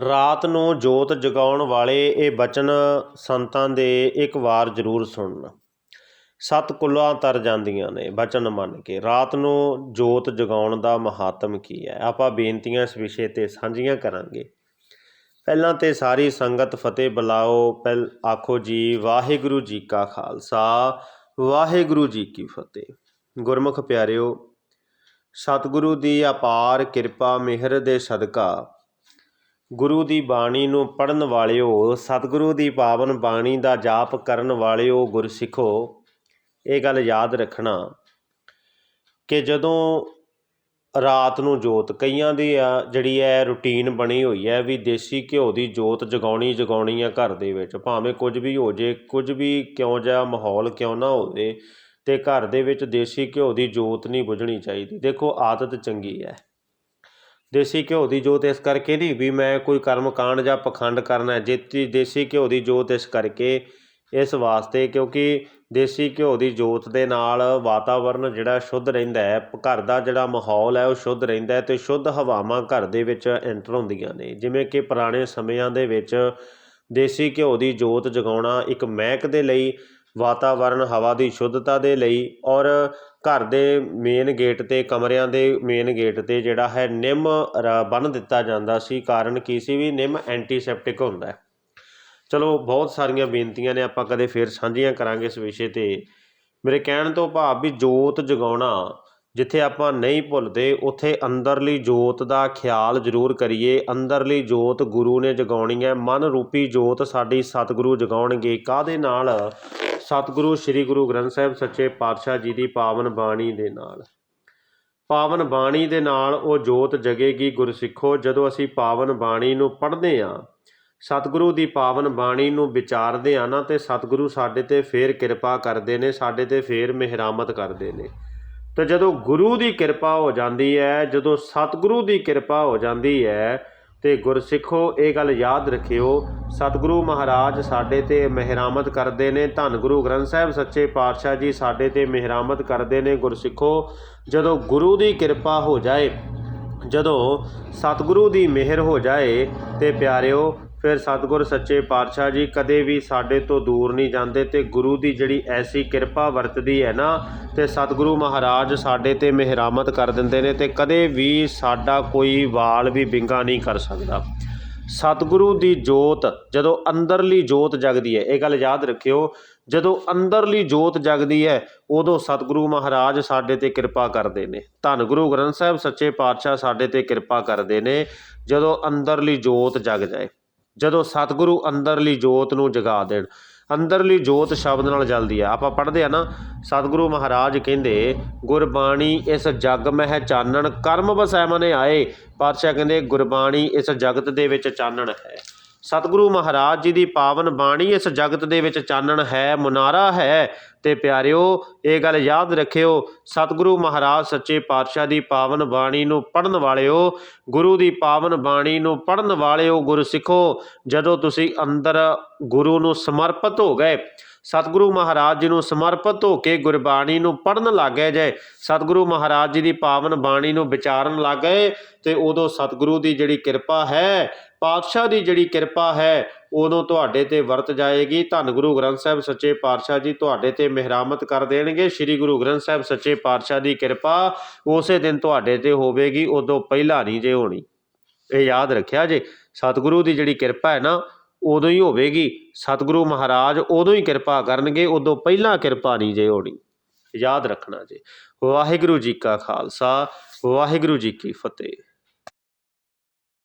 ਰਾਤ ਨੂੰ ਜੋਤ ਜਗਾਉਣ ਵਾਲੇ ਇਹ ਬਚਨ ਸੰਤਾਂ ਦੇ ਇੱਕ ਵਾਰ ਜ਼ਰੂਰ ਸੁਣਨ। ਸੱਤ ਕੁੱਲਾਂ ਤਰ ਜਾਂਦੀਆਂ ਨੇ ਬਚਨ ਮੰਨ ਕੇ। ਰਾਤ ਨੂੰ ਜੋਤ ਜਗਾਉਣ ਦਾ ਮਹਾਤਮ ਕੀ ਹੈ? ਆਪਾਂ ਬੇਨਤੀਆਂ ਇਸ ਵਿਸ਼ੇ ਤੇ ਸਾਂਝੀਆਂ ਕਰਾਂਗੇ। ਪਹਿਲਾਂ ਤੇ ਸਾਰੀ ਸੰਗਤ ਫਤਿਹ ਬੁਲਾਓ। ਪਹਿਲ ਆਖੋ ਜੀ, ਵਾਹਿਗੁਰੂ ਜੀ ਕਾ ਖਾਲਸਾ। ਵਾਹਿਗੁਰੂ ਜੀ ਕੀ ਫਤਿਹ। ਗੁਰਮੁਖ ਪਿਆਰਿਓ, ਸਤਿਗੁਰੂ ਦੀ ਅਪਾਰ ਕਿਰਪਾ ਮਿਹਰ ਦੇ ਸਦਕਾ ਗੁਰੂ ਦੀ ਬਾਣੀ ਨੂੰ ਪੜਨ ਵਾਲਿਓ, ਸਤਿਗੁਰੂ ਦੀ ਪਾਵਨ ਬਾਣੀ ਦਾ ਜਾਪ ਕਰਨ ਵਾਲਿਓ ਗੁਰਸਿੱਖੋ, ਇਹ ਗੱਲ ਯਾਦ ਰੱਖਣਾ ਕਿ ਜਦੋਂ ਰਾਤ ਨੂੰ ਜੋਤ ਕਈਆਂ ਦੀ ਆ, ਜਿਹੜੀ ਹੈ ਰੁਟੀਨ ਬਣੀ ਹੋਈ ਹੈ ਵੀ ਦੇਸੀ ਘਿਓ ਦੀ ਜੋਤ ਜਗਾਉਣੀ ਜਗਾਉਣੀ ਆ ਘਰ ਦੇ ਵਿੱਚ, ਭਾਵੇਂ ਕੁਝ ਵੀ ਹੋ ਜੇ, ਕੁਝ ਵੀ ਕਿਉਂ ਜਿਹਾ ਮਾਹੌਲ ਕਿਉਂ ਨਾ ਹੋਵੇ, ਤੇ ਘਰ ਦੇ ਵਿੱਚ ਦੇਸੀ ਘਿਓ ਦੀ ਜੋਤ ਨਹੀਂ ਬੁਝਣੀ ਚਾਹੀਦੀ। ਦੇਖੋ ਆਦਤ ਚੰਗੀ ਹੈ ਦੇਸੀ ਘਿਓ ਦੀ ਜੋਤ ਇਸ ਕਰਕੇ ਨਹੀਂ ਵੀ ਮੈਂ ਕੋਈ ਕਰਮ ਕਾਂਡ ਜਾਂ ਪਖੰਡ ਕਰਨਾ ਜੇਤੀ ਦੇਸੀ ਘਿਓ ਦੀ ਜੋਤ ਇਸ ਕਰਕੇ, ਇਸ ਵਾਸਤੇ ਕਿਉਂਕਿ ਦੇਸੀ ਘਿਓ ਦੀ ਜੋਤ ਦੇ ਨਾਲ ਵਾਤਾਵਰਨ ਜਿਹੜਾ ਸ਼ੁੱਧ ਰਹਿੰਦਾ ਹੈ ਘਰ ਦਾ ਜਿਹੜਾ ਮਾਹੌਲ ਹੈ ਉਹ ਸ਼ੁੱਧ ਰਹਿੰਦਾ ਹੈ ਤੇ ਸ਼ੁੱਧ ਹਵਾਵਾਂ ਘਰ ਦੇ ਵਿੱਚ ਐਂਟਰ ਹੁੰਦੀਆਂ ਨੇ। ਜਿਵੇਂ ਕਿ ਪੁਰਾਣੇ ਸਮਿਆਂ ਦੇ ਵਿੱਚ ਦੇਸੀ ਘਿਓ ਦੀ ਜੋਤ ਜਗਾਉਣਾ ਇੱਕ ਮਹਿਕ ਦੇ ਲਈ ਵਾਤਾਵਰਨ, ਹਵਾ ਦੀ ਸ਼ੁੱਧਤਾ ਦੇ ਲਈ ਔਰ ਘਰ ਦੇ ਮੇਨ ਗੇਟ ਤੇ, ਕਮਰਿਆਂ ਦੇ ਮੇਨ ਗੇਟ ਤੇ ਜਿਹੜਾ ਹੈ ਨਿੰਮ ਬੰਨ ਦਿੱਤਾ ਜਾਂਦਾ ਸੀ, ਕਾਰਨ ਕੀ ਸੀ ਵੀ ਨਿੰਮ ਐਂਟੀਸੈਪਟਿਕ ਹੁੰਦਾ ਹੈ। ਚਲੋ, ਬਹੁਤ ਸਾਰੀਆਂ ਬੇਨਤੀਆਂ ਨੇ, ਆਪਾਂ ਕਦੇ ਫੇਰ ਸਾਂਝੀਆਂ ਕਰਾਂਗੇ ਇਸ ਵਿਸ਼ੇ ਤੇ। ਮੇਰੇ ਕਹਿਣ ਤੋਂ ਭਾਵ ਵੀ ਜੋਤ ਜਗਾਉਣਾ, ਜਿੱਥੇ ਆਪਾਂ ਨਹੀਂ ਭੁੱਲਦੇ, ਉੱਥੇ ਅੰਦਰਲੀ ਜੋਤ ਦਾ ਖਿਆਲ ਜ਼ਰੂਰ ਕਰੀਏ। ਅੰਦਰਲੀ ਜੋਤ ਗੁਰੂ ਨੇ ਜਗਾਉਣੀ ਹੈ, ਮਨ ਰੂਪੀ ਜੋਤ ਸਾਡੀ ਸਤਿਗੁਰੂ ਜਗਾਉਣਗੇ। ਕਾਦੇ ਨਾਲ? ਸਤਿਗੁਰੂ ਸ੍ਰੀ ਗੁਰੂ ਗ੍ਰੰਥ ਸਾਹਿਬ ਸੱਚੇ ਪਾਤਸ਼ਾਹ ਜੀ ਦੀ ਪਾਵਨ ਬਾਣੀ ਦੇ ਨਾਲ। ਪਾਵਨ ਬਾਣੀ ਦੇ ਨਾਲ ਉਹ ਜੋਤ ਜਗੇਗੀ ਗੁਰਸਿੱਖੋ, ਜਦੋਂ ਅਸੀਂ ਪਾਵਨ ਬਾਣੀ ਨੂੰ ਪੜ੍ਹਦੇ ਹਾਂ, ਸਤਿਗੁਰੂ ਦੀ ਪਾਵਨ ਬਾਣੀ ਨੂੰ ਵਿਚਾਰਦੇ ਆ ਨਾ, ਤੇ ਸਤਿਗੁਰੂ ਸਾਡੇ ਤੇ ਫੇਰ ਕਿਰਪਾ ਕਰਦੇ ਨੇ, ਸਾਡੇ ਤੇ ਫੇਰ ਮਿਹਰਾਮਤ ਕਰਦੇ ਨੇ। ਤੇ ਜਦੋਂ ਗੁਰੂ ਦੀ ਕਿਰਪਾ ਹੋ ਜਾਂਦੀ ਹੈ, ਜਦੋਂ ਸਤਿਗੁਰੂ ਦੀ ਕਿਰਪਾ ਹੋ ਜਾਂਦੀ ਹੈ ਤੇ ਗੁਰਸਿੱਖੋ, ਇਹ ਗੱਲ ਯਾਦ ਰੱਖਿਓ, ਸਤਿਗੁਰੂ ਮਹਾਰਾਜ ਸਾਡੇ ਤੇ ਮਿਹਰਾਮਤ ਕਰਦੇ ਨੇ। ਧੰਨ ਗੁਰੂ ਗ੍ਰੰਥ ਸਾਹਿਬ, ਸੱਚੇ ਪਾਤਸ਼ਾਹ ਜੀ ਸਾਡੇ ਤੇ ਮਿਹਰਾਮਤ ਕਰਦੇ ਨੇ ਗੁਰਸਿੱਖੋ। ਜਦੋਂ ਗੁਰੂ ਦੀ ਕਿਰਪਾ ਹੋ ਜਾਏ, ਜਦੋਂ ਸਤਿਗੁਰੂ ਦੀ ਮਿਹਰ ਹੋ ਜਾਏ, ਤੇ ਪਿਆਰਿਓ ਫਿਰ ਸਤਿਗੁਰ ਸੱਚੇ ਪਾਤਸ਼ਾਹ ਜੀ, ਕਦੇ ਵੀ ਸਾਡੇ ਤੋਂ ਦੂਰ ਨਹੀਂ ਜਾਂਦੇ ਤੇ ਗੁਰੂ ਦੀ ਜਿਹੜੀ ਐਸੀ ਕਿਰਪਾ ਵਰਤਦੀ ਹੈ ਨਾ, ਤੇ ਸਤਿਗੁਰੂ ਮਹਾਰਾਜ ਸਾਡੇ ਤੇ ਮਿਹਰਾਮਤ ਕਰ ਦਿੰਦੇ ਨੇ ਤੇ ਕਦੇ ਵੀ ਸਾਡਾ ਕੋਈ ਵਾਲ ਵੀ ਬਿੰਗਾ ਨਹੀਂ ਕਰ ਸਕਦਾ। ਸਤਿਗੁਰੂ ਦੀ ਜੋਤ ਜਦੋਂ ਅੰਦਰਲੀ ਜੋਤ ਜਗਦੀ ਹੈ, ਇਹ ਗੱਲ ਯਾਦ ਰੱਖਿਓ, ਜਦੋਂ ਅੰਦਰਲੀ ਜੋਤ ਜਗਦੀ ਹੈ, ਉਦੋਂ ਸਤਿਗੁਰੂ ਮਹਾਰਾਜ ਸਾਡੇ ਤੇ ਕਿਰਪਾ ਕਰਦੇ ਨੇ। ਧੰਨ ਗੁਰੂ ਗ੍ਰੰਥ ਸਾਹਿਬ ਸੱਚੇ ਪਾਤਸ਼ਾਹ ਸਾਡੇ ਤੇ ਕਿਰਪਾ ਕਰਦੇ ਨੇ, ਜਦੋਂ ਅੰਦਰਲੀ ਜੋਤ ਜਗ ਜਾਏ। ਜਦੋਂ ਸਤਿਗੁਰੂ ਅੰਦਰਲੀ ਜੋਤ ਨੂੰ ਜਗਾ ਦੇਣ। ਅੰਦਰਲੀ ਜੋਤ ਸ਼ਬਦ ਨਾਲ ਜਲਦੀ ਆ। ਆਪਾਂ ਪੜ੍ਹਦੇ ਆ ਨਾ, ਸਤਿਗੁਰੂ ਮਹਾਰਾਜ ਕਹਿੰਦੇ, ਗੁਰਬਾਣੀ ਇਸ ਜਗ ਮਹਿ ਚਾਨਣ, ਕਰਮ ਵਸੈ ਮਨੇ ਆਏ। ਪਾਤਸ਼ਾਹ ਕਹਿੰਦੇ, ਗੁਰਬਾਣੀ ਇਸ ਜਗਤ ਦੇ ਵਿੱਚ ਚਾਨਣ ਹੈ। ਸਤਿਗੁਰੂ ਮਹਾਰਾਜ ਜੀ ਦੀ ਪਾਵਨ ਬਾਣੀ ਇਸ ਜਗਤ ਦੇ ਵਿੱਚ ਚਾਨਣ ਹੈ, ਮੁਨਾਰਾ ਹੈ। ਤੇ ਪਿਆਰਿਓ, ਇਹ ਗੱਲ ਯਾਦ ਰੱਖਿਓ, ਸਤਿਗੁਰੂ ਮਹਾਰਾਜ ਸੱਚੇ ਪਾਤਸ਼ਾਹ ਦੀ ਪਾਵਨ ਬਾਣੀ ਨੂੰ ਪੜਨ ਵਾਲਿਓ, ਗੁਰੂ ਦੀ ਪਾਵਨ ਬਾਣੀ ਨੂੰ ਪੜਨ ਵਾਲਿਓ ਗੁਰਸਿੱਖੋ, ਜਦੋਂ ਤੁਸੀਂ ਅੰਦਰ ਗੁਰੂ ਨੂੰ ਸਮਰਪਿਤ ਹੋ ਗਏ, ਸਤਿਗੁਰੂ ਮਹਾਰਾਜ ਜੀ ਨੂੰ ਸਮਰਪਿਤ ਹੋ ਕੇ ਗੁਰਬਾਣੀ ਨੂੰ ਪੜਨ ਲੱਗ ਗਏ ਜੇ, ਸਤਿਗੁਰੂ ਮਹਾਰਾਜ ਜੀ ਦੀ ਪਾਵਨ ਬਾਣੀ ਨੂੰ ਵਿਚਾਰਨ ਲੱਗ ਗਏ ਤੇ ਉਦੋਂ ਸਤਿਗੁਰੂ ਦੀ ਜਿਹੜੀ ਕਿਰਪਾ ਹੈ ਪਾਤਸ਼ਾਹ ਦੀ ਜਿਹੜੀ ਕਿਰਪਾ ਹੈ, ਉਦੋਂ ਤੁਹਾਡੇ ਤੇ ਵਰਤ ਜਾਏਗੀ। ਧੰਨ ਗੁਰੂ ਗ੍ਰੰਥ ਸਾਹਿਬ ਸੱਚੇ ਪਾਤਸ਼ਾਹ ਜੀ ਤੁਹਾਡੇ ਤੇ ਮਿਹਰਾਮਤ ਕਰ ਦੇਣਗੇ। ਸ੍ਰੀ ਗੁਰੂ ਗ੍ਰੰਥ ਸਾਹਿਬ ਸੱਚੇ ਪਾਤਸ਼ਾਹ ਦੀ ਕਿਰਪਾ ਉਸੇ ਦਿਨ ਤੁਹਾਡੇ ਤੇ ਹੋਵੇਗੀ, ਉਦੋਂ ਪਹਿਲਾਂ ਨਹੀਂ ਜੇ ਹੋਣੀ। ਇਹ ਯਾਦ ਰੱਖਿਆ ਜੇ, ਸਤਿਗੁਰੂ ਦੀ ਜਿਹੜੀ ਕਿਰਪਾ ਹੈ ਨਾ, ਉਦੋਂ ਹੀ ਹੋਵੇਗੀ। ਸਤਿਗੁਰੂ ਮਹਾਰਾਜ ਉਦੋਂ ਹੀ ਕਿਰਪਾ ਕਰਨਗੇ, ਉਦੋਂ ਪਹਿਲਾਂ ਕਿਰਪਾ ਨਹੀਂ ਜੇ ਹੋਣੀ। ਯਾਦ ਰੱਖਣਾ ਜੇ। ਵਾਹਿਗੁਰੂ ਜੀ ਕਾ ਖਾਲਸਾ, ਵਾਹਿਗੁਰੂ ਜੀ ਕੀ ਫਤਿਹ।